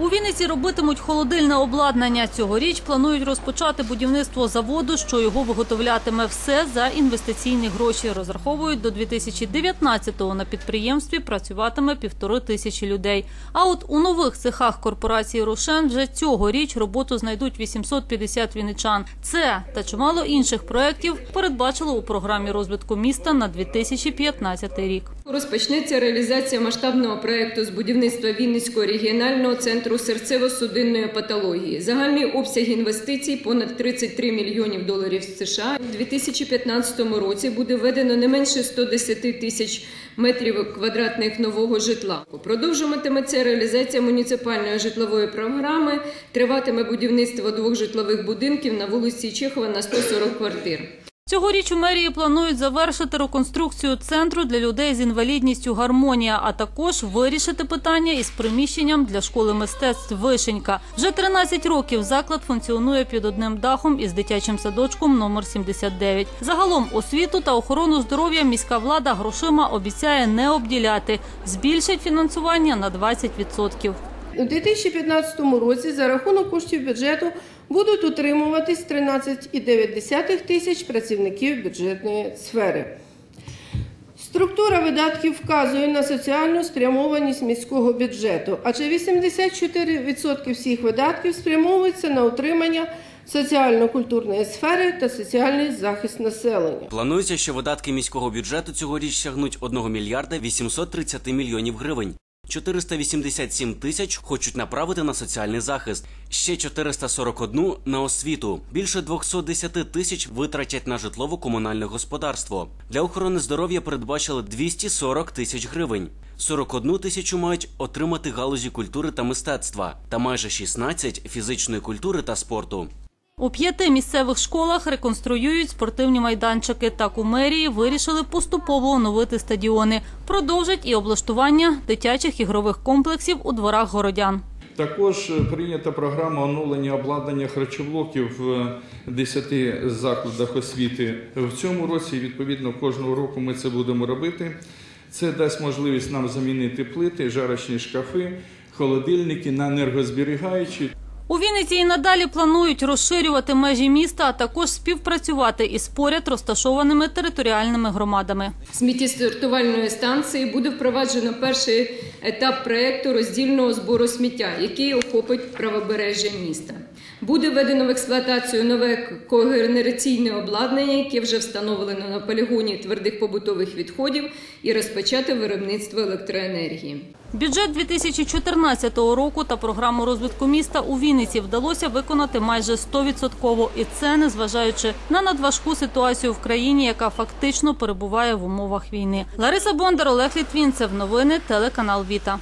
У Вінниці робитимуть холодильне обладнання. Цьогоріч планують розпочати будівництво заводу, що його виготовлятиме все за інвестиційні гроші. Розраховують до 2019-го на підприємстві працюватиме півтори тисячі людей. А от у нових цехах корпорації Рошен вже цьогоріч роботу знайдуть 850 вінничан. Це та чимало інших проєктів передбачили у програмі розвитку міста на 2015 рік. Розпочнеться реалізація масштабного проекту з будівництва Вінницького регіонального центру серцево-судинної патології. Загальний обсяг інвестицій понад 33 мільйонів доларів США. У 2015 році буде введено не менше 110 тисяч метрів квадратних нового житла. Продовжуватиметься реалізація муніципальної житлової програми. Триватиме будівництво двох житлових будинків на вулиці Чехова на 140 квартир. Цьогоріч у мерії планують завершити реконструкцію центру для людей з інвалідністю Гармонія, а також вирішити питання із приміщенням для школи мистецтв Вишенька. Вже 13 років заклад функціонує під одним дахом із дитячим садочком номер 79. Загалом освіту та охорону здоров'я міська влада грошима обіцяє не обділяти, збільшить фінансування на 20%. У 2015 році за рахунок коштів бюджету будуть утримуватись 13,9 тисяч працівників бюджетної сфери. Структура видатків вказує на соціальну спрямованість міського бюджету, адже 84% всіх видатків спрямовуються на утримання соціально-культурної сфери та соціальний захист населення. Планується, що видатки міського бюджету цьогоріч сягнуть 1 мільярда 830 мільйонів гривень. 487 тисяч хочуть направити на соціальний захист, ще 441 – на освіту. Більше 210 тисяч витратять на житлово-комунальне господарство. Для охорони здоров'я передбачили 240 тисяч гривень. 41 тисячу мають отримати галузі культури та мистецтва, та майже 16 – фізичної культури та спорту. У п'яти місцевих школах реконструюють спортивні майданчики. Так у мерії вирішили поступово оновити стадіони. Продовжать і облаштування дитячих ігрових комплексів у дворах городян. Також е, прийнята програма оновлення обладнання харчоблоків в 10 закладах освіти. В цьому році, відповідно, кожного року ми це будемо робити. Це дасть можливість нам замінити плити, жарочні шкафи, холодильники на енергозберігаючі. У Вінниці і надалі планують розширювати межі міста, а також співпрацювати із поряд розташованими територіальними громадами. сміттєсортувальної станції буде впроваджено перший етап проекту роздільного збору сміття, який охопить правобережжя міста. Буде введено в експлуатацію нове когенераційне обладнання, яке вже встановлено на полігоні твердих побутових відходів, і розпочати виробництво електроенергії. Бюджет 2014 року та програму розвитку міста у Вінниці вдалося виконати майже 100%. І це незважаючи на надважку ситуацію в країні, яка фактично перебуває в умовах війни. Лариса Бондар, Олег Літвінцев. Новини телеканал Віта.